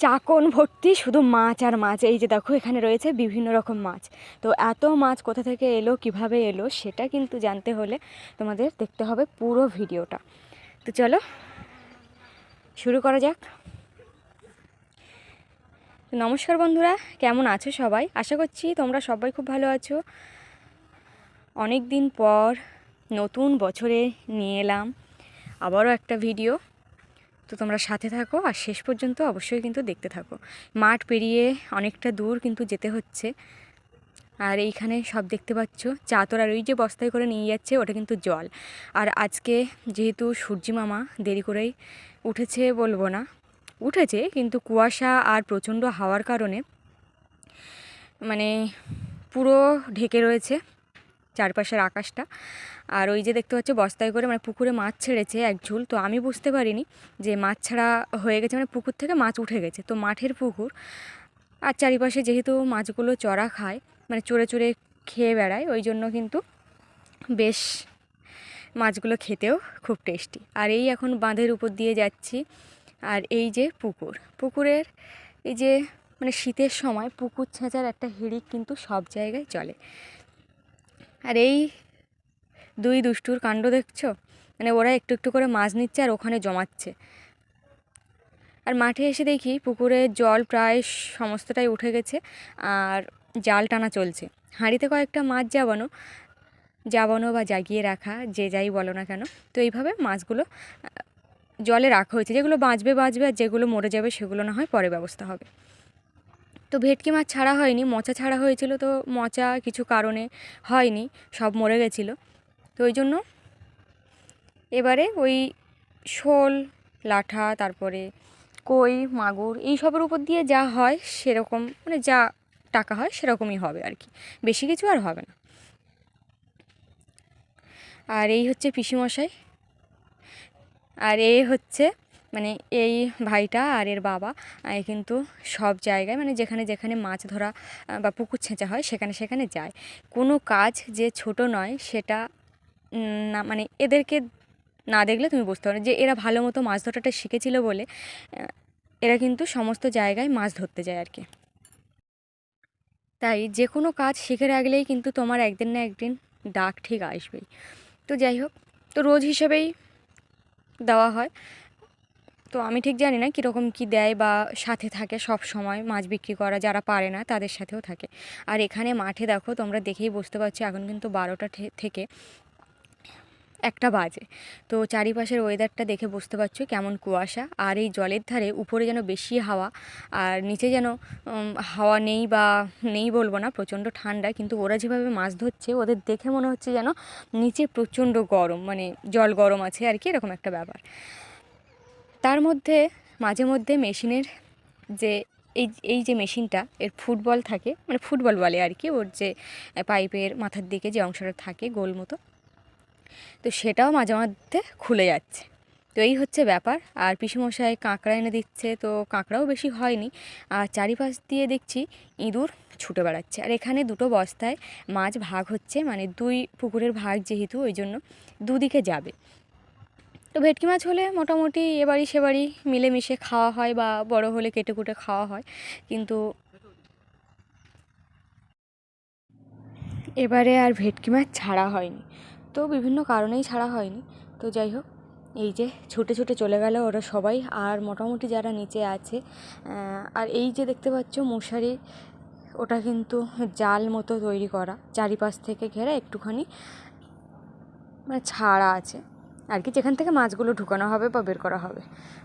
চাকন ভর্তি শুধু মাছ আর মাছ। এই যে দেখো, এখানে রয়েছে বিভিন্ন রকম মাছ। তো এত মাছ কোথা থেকে এলো, কীভাবে এলো, সেটা কিন্তু জানতে হলে তোমাদের দেখতে হবে পুরো ভিডিওটা। তো চলো, শুরু করা যাক। নমস্কার বন্ধুরা, কেমন আছো সবাই? আশা করছি তোমরা সবাই খুব ভালো আছো। অনেক দিন পর নতুন বছরে নিয়ে এলাম আবারও একটা ভিডিও। তো তোমরা সাথে থাকো আর শেষ পর্যন্ত অবশ্যই কিন্তু দেখতে থাকো। মাঠ পেরিয়ে অনেকটা দূর কিন্তু যেতে হচ্ছে। আর এইখানে সব দেখতে পাচ্ছ, চাতর আর ওই যে বস্তায় করে নিয়ে যাচ্ছে, ওটা কিন্তু জল। আর আজকে যেহেতু সূর্যি মামা দেরি করেই উঠেছে বলব না, উঠেছে কিন্তু কুয়াশা আর প্রচণ্ড হাওয়ার কারণে মানে পুরো ঢেকে রয়েছে। চারপাশের আকাশটা। আর ওই যে দেখতে পাচ্ছ, বস্তায় করে মানে পুকুরে মাছ ছেড়েছে এক ঝুল। তো আমি বুঝতে পারিনি যে মাছ ছাড়া হয়ে গেছে মানে পুকুর থেকে মাছ উঠে গেছে। তো মাঠের পুকুর, আর চারিপাশে যেহেতু মাছগুলো চড়া খায় মানে চড়ে চড়ে খেয়ে বেড়ায়, ওই জন্য কিন্তু বেশ মাছগুলো খেতেও খুব টেস্টি। আর এই এখন বাঁধের উপর দিয়ে যাচ্ছি, আর এই যে পুকুর। পুকুরের এই যে মানে শীতের সময় পুকুর ছেঁচার একটা হিড়িক কিন্তু সব জায়গায় চলে। আর এই দুই দুষ্টুর কাণ্ড দেখছ? মানে ওরা একটু একটু করে মাছ নিচ্ছে আর ওখানে জমাচ্ছে। আর মাঠে এসে দেখি পুকুরে জল প্রায় সমস্তটাই উঠে গেছে আর জাল টানা চলছে। হাঁড়িতে কয়েকটা মাছ জাবানো জাবানো বা জাগিয়ে রাখা, যে যাই বলো না কেন, তো এইভাবে মাছগুলো জলে রাখা হয়েছে। যেগুলো বাঁচবে বাঁচবে, আর যেগুলো মরে যাবে সেগুলো না হয় পরে ব্যবস্থা হবে। তো ভেটকি মাছ ছাড়া হয়নি, মোচা ছাড়া হয়েছিল তো মোচা কিছু কারণে হয়নি, সব মরে গেছিল। তো ওই জন্য এবারে ওই শোল, লাঠা, তারপরে কই, মাগুর এই সবের উপর দিয়ে যা হয় সেরকম মানে যা টাকা হয় সেরকমই হবে আর কি, বেশি কিছু আর হবে না। আর এই হচ্ছে পিসিমশাই। আর এ হচ্ছে মানে এই ভাইটা আর এর বাবা কিন্তু সব জায়গায় মানে যেখানে যেখানে মাছ ধরা বা পুকুর ছেঁচা হয় সেখানে সেখানে যায়। কোনো কাজ যে ছোট নয় সেটা না মানে এদেরকে না দেখলে তুমি বুঝতে পারো যে এরা ভালো মতো মাছ ধরাটা শিখেছিল বলে এরা কিন্তু সমস্ত জায়গায় মাছ ধরতে যায় আর কি। তাই যে কোনো কাজ শিখে রাখলেই কিন্তু তোমার একদিন না একদিন ডাক ঠিক আসবেই। তো যাই হোক, তো রোজ হিসেবেই দেওয়া হয়। তো আমি ঠিক জানি না কীরকম কী দেয় বা সাথে থাকে সব সময় মাছ বিক্রি করা যারা পারে না তাদের সাথেও থাকে। আর এখানে মাঠে দেখো তোমরা দেখেই বুঝতে পারছ এখন কিন্তু বারোটা থেকে একটা বাজে। তো চারিপাশের ওয়েদারটা দেখে বুঝতে পারছ কেমন কুয়াশা। আর এই জলের ধারে উপরে যেন বেশি হাওয়া, আর নিচে যেন হাওয়া নেই বা নেই বলব না, প্রচণ্ড ঠান্ডা, কিন্তু ওরা যেভাবে মাছ ধরছে, ওদের দেখে মনে হচ্ছে যেন নিচে প্রচণ্ড গরম মানে জল গরম আছে আর কি, এরকম একটা ব্যাপার। তার মধ্যে, মাঝে মধ্যে মেশিনের যে, এই এই যে মেশিনটা, এর ফুটবল থাকে মানে ফুটবল বলে আর কি, ওর যে পাইপের মাথার দিকে যে অংশটা থাকে, গোল মতো, তো সেটাও মাঝে মধ্যে খুলে যাচ্ছে। তো এই হচ্ছে ব্যাপার। আর পিসুমশাই কাঁকড়া এনে দিচ্ছে, তো কাঁকড়াও বেশি হয়নি। আর চারিপাশ দিয়ে দেখছি ইঁদুর ছুটে বেড়াচ্ছে। আর এখানে দুটো বস্তায় মাছ ভাগ হচ্ছে মানে দুই পুকুরের ভাগ যেহেতু, ওই জন্য দুদিকে যাবে। তো ভেটকি মাছ হলে মোটামুটি এবারই সেবারই মিলেমিশে খাওয়া হয় বা বড় হলে কেটে কুটে খাওয়া হয়। কিন্তু এবারে আর ভেটকি মাছ ছাড়া হয়নি। তো বিভিন্ন কারণেই ছাড়া হয়নি। তো যাই হোক, এই যে ছুটে ছুটে চলে গেল ওরা সবাই। আর মোটামুটি যারা নিচে আছে আর এই যে দেখতে পাচ্ছ মশারি, ওটা কিন্তু জাল মতো তৈরি করা। চারিপাশ থেকে ঘেরা একটুখানি মানে ছাড়া আছে। আর কি যেখান থেকে মাছগুলো ঢুকানো হবে বা বের করা হবে।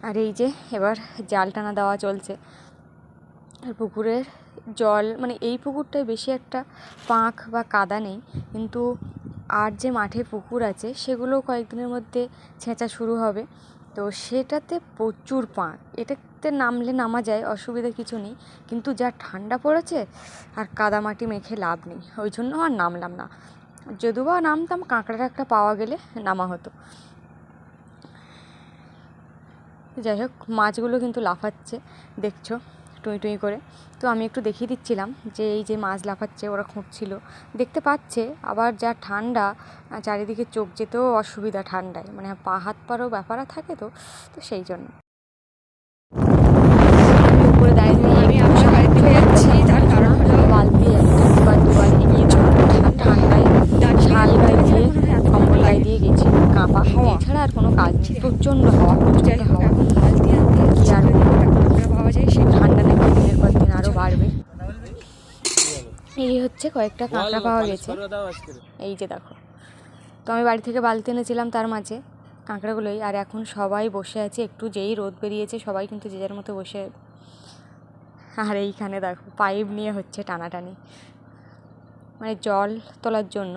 আর এই যে এবার জাল টানা দেওয়া চলছে। আর পুকুরের জল মানে এই পুকুরটায় বেশি একটা পাঁক বা কাদা নেই, কিন্তু আর যে মাঠে পুকুর আছে সেগুলো কয়েকদিনের মধ্যে ছেঁচা শুরু হবে। তো সেটাতে প্রচুর পাঁক এটাতে নামলে নামা যায়, অসুবিধা কিছু নেই। কিন্তু যা ঠান্ডা পড়েছে, আর কাদা মাটি মেখে লাভ নেই। ওই জন্য আর নামলাম না। যদিও বা নামতাম কাঁকড়া একটা পাওয়া গেলে নামা হতো। যাই হোক, মাছগুলো কিন্তু লাফাচ্ছে, দেখছ, টুঁই টুঁই করে। তো আমি একটু দেখিয়ে দিচ্ছিলাম যে এই যে মাছ লাফাচ্ছে, ওরা খুঁজছিল দেখতে পাচ্ছে, আবার যা ঠান্ডা, চারিদিকে চোখ যেতেও অসুবিধা ঠান্ডায়। মানে পা, হাত পারও ব্যাপারা থাকে তো তো সেই জন্য। কয়েকটা কাঁকড়া পাওয়া গেছে। এই যে দেখো। তো আমি বাড়ি থেকে বালতি এনেছিলাম তার মাঝে কাঁকড়াগুলোই। আর এখন সবাই বসে আছে একটু যেই রোদ বেরিয়েছে সবাই কিন্তু যে যার মতো বসে আর এইখানে দেখো পাইপ নিয়ে হচ্ছে টানাটানি। মানে জল তোলার জন্য।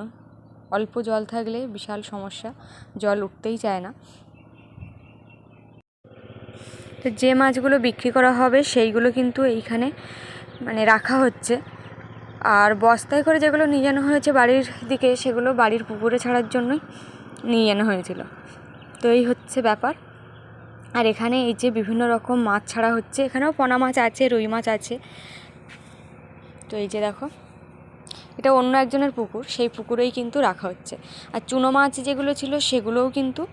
অল্প জল থাকলে বিশাল সমস্যা জল উঠতেই চায় না। তো যে মাছগুলো বিক্রি করা হবে সেইগুলো কিন্তু এইখানে মানে রাখা হচ্ছে। আর বস্তায় করে যেগুলো নিয়ে জানো হয়েছে বাড়ির দিকে, সেগুলো বাড়ির পুকুরে ছাড়ার জন্যই নিয়ে জানো হয়েছিল। তো এই হচ্ছে ব্যাপার। আর এখানে এই যে বিভিন্ন রকম মাছ ছাড়া হচ্ছে, এখানেও পোনা মাছ আছে, রুই মাছ আছে। তো এই যে দেখো, এটা অন্য একজনের পুকুর, সেই পুকুরেই কিন্তু রাখা হচ্ছে। আর চুনো মাছ যেগুলো ছিল, সেগুলোও কিন্তু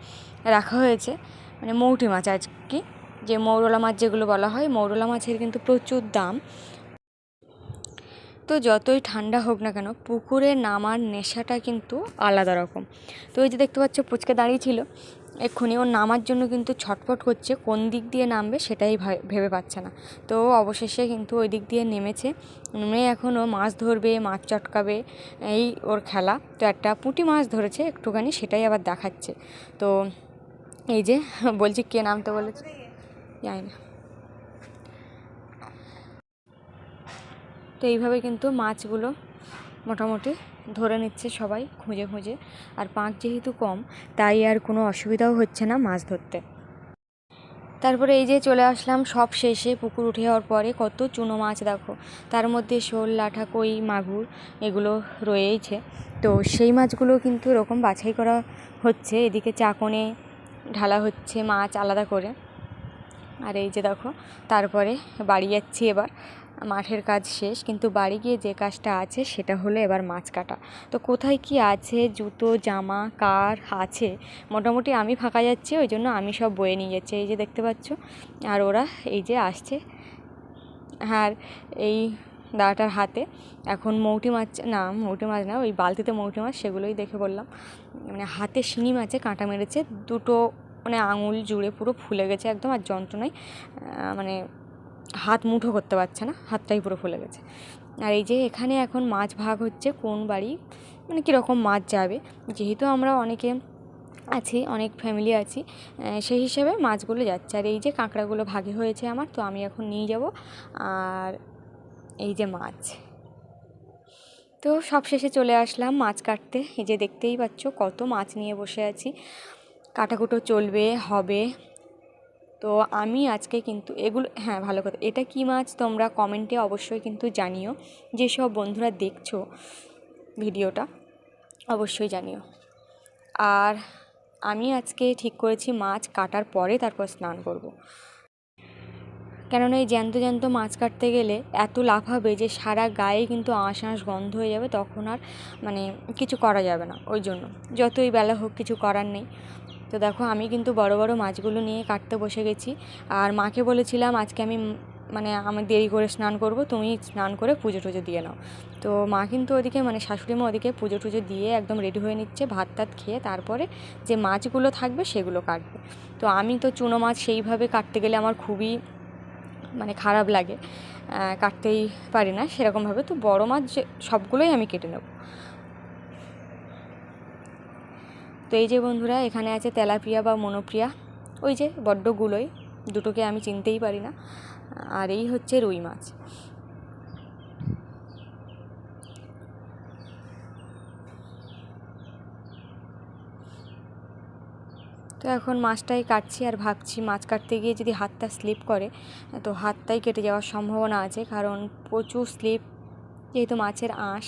রাখা হয়েছে। মানে মৌটি মাছ আর কি? যে মৌরলা মাছ যেগুলো বলা হয়, মৌরলা মাছের কিন্তু প্রচুর দাম। যতই ঠান্ডা হোক না কেন, পুকুরে নামার নেশাটা কিন্তু আলাদা রকম। তো ওই যে দেখতে পাচ্ছ, পুচকে দাঁড়িয়ে ছিল। এক্ষুনি ও নামার জন্য কিন্তু ছটফট করছে, কোন দিক দিয়ে নামবে সেটাই ভেবে পাচ্ছে না। তো অবশেষে কিন্তু ওই দিক দিয়ে নেমেছে। নেমে এখন ও মাছ ধরবে, মাছ চটকাবে, এই ওর খেলা। তো একটা পুঁটি মাছ ধরেছে, একটুখানি সেটাই আবার দেখাচ্ছে। তো এই যে, বলছি কে নামতে বলেছে? জানি না। তো এইভাবে কিন্তু মাছগুলো মোটামুটি ধরে নিচ্ছে সবাই খুঁজে খুঁজে। আর পাঁক যেহেতু কম, তাই আর কোনো অসুবিধাও হচ্ছে না মাছ ধরতে। তারপরে এই যে চলে আসলাম সব শেষে পুকুর উঠে যাওয়ার পরে কত চুনো মাছ দেখো। তার মধ্যে শোল, লাঠা, কই, মাগুর এগুলো রয়েইছে। তো সেই মাছগুলো কিন্তু এরকম বাছাই করা হচ্ছে, এদিকে চাকনে ঢালা হচ্ছে মাছ আলাদা করে। আর এই যে দেখো, তারপরে বাড়ি যাচ্ছি এবার। মাঠের কাজ শেষ, কিন্তু বাড়ি গিয়ে যে কাজটা আছে সেটা হলো এবার মাছ কাটা। তো কোথায় কি আছে? জুতো, জামা, কার আছে? মোটামুটি আমি ফাঁকা যাচ্ছি, ওই জন্য আমি সব বয়ে নিয়ে যাচ্ছি। এই যে দেখতে পাচ্ছ, আর ওরা এই যে আসছে। আর এই দাদাটার হাতে এখন মৌটি মাছ, না, মৌটি মাছ না, ওই বালতিতে মৌটি মাছ, সেগুলোই দেখে বললাম। মানে হাতে শিঙি মাছে কাঁটা মেরেছে, দুটো মানে আঙুল জুড়ে পুরো ফুলে গেছে একদম, আর যন্ত্রণায় মানে হাত মুঠো করতে পারছে না, হাতটাই পুরো ফুলে গেছে। আর এই যে এখানে এখন মাছ ভাগ হচ্ছে, কোন বাড়ি মানে কীরকম মাছ যাবে, যেহেতু আমরা অনেকে আছি, অনেক ফ্যামিলি আছি সেই হিসাবে মাছগুলো যাচ্ছে। আর এই যে কাঁকড়াগুলো ভাগে হয়েছে আমার, তো আমি এখন নিয়ে যাব। আর এই যে মাছ। তো সব শেষে চলে আসলাম মাছ কাটতে। এই যে দেখতেই পাচ্ছ, কত মাছ নিয়ে বসে আছি। কাটাকুটো চলবে, হবে। তো আমি আজকে কিন্তু এগুলো হ্যাঁ ভালো কথা। এটা কি মাছ তোমরা কমেন্টে অবশ্যই কিন্তু জানিও। যেসব বন্ধুরা দেখছ ভিডিওটা, অবশ্যই জানিও। আর আমি আজকে ঠিক করেছি মাছ কাটার পরে তারপর স্নান করব। কেননা এই জ্যান্ত জ্যান্ত মাছ কাটতে গেলে এত লাফাবে যে সারা গায়ে কিন্তু আঁশ আঁশ গন্ধ হয়ে যাবে, তখন আর মানে কিছু করা যাবে না। ওই জন্য, যতই বেলা হোক কিছু করার নেই। তো দেখো, আমি কিন্তু বড় বড় মাছগুলো নিয়ে কাটতে বসে গেছি। আর মাকে বলেছিলাম, আজকে আমি মানে আমি দেরি করে স্নান করব, তুমি স্নান করে পুজো টুজো দিয়ে নাও। তো মা কিন্তু ওদিকে মানে শাশুড়ি মা ওদিকে পুজো টুজো দিয়ে একদম রেডি হয়ে নিচ্ছে, ভাত টাত খেয়ে তারপরে যে মাছগুলো থাকবে সেগুলো কাটবে। তো আমি তো চুনো মাছ সেইভাবে কাটতে গেলে আমার খুবই মানে খারাপ লাগে। কাটতেই পারি না সেরকমভাবে। তো বড় মাছ সবগুলোই আমি কেটে নেব। তো এই যে বন্ধুরা, এখানে আছে তেলাপিয়া বা মনোপ্রিয়া। ওই যে বড্ডগুলোই দুটোকে আমি চিনতেই পারি না। আর এই হচ্ছে রুই মাছ। তো এখন মাছটাই কাটছি আর ভাবছি মাছ কাটতে গিয়ে যদি হাতটা স্লিপ করে, তো হাতটাই কেটে যাওয়ার সম্ভাবনা আছে। কারণ প্রচুর স্লিপ, যেহেতু মাছের আঁশ।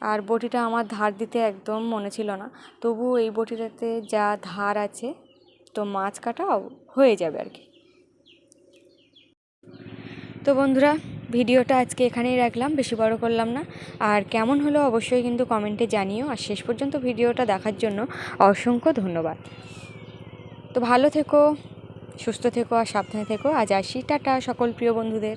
আর বটিটা আমার ধার দিতে একদম মনে ছিল না। তবু এই বটিটাতে যা ধার আছে, তো মাছ কাটাও হয়ে যাবে আর কি। তো বন্ধুরা, ভিডিওটা আজকে এখানেই রাখলাম, বেশি বড় করলাম না। আর কেমন হলো অবশ্যই কিন্তু কমেন্টে জানিও। আর শেষ পর্যন্ত ভিডিওটা দেখার জন্য অসংখ্য ধন্যবাদ। তো ভালো থেকো, সুস্থ থেকো, আর সাবধানে থেকো। আজ আসি। টাটা সকল প্রিয় বন্ধুদের।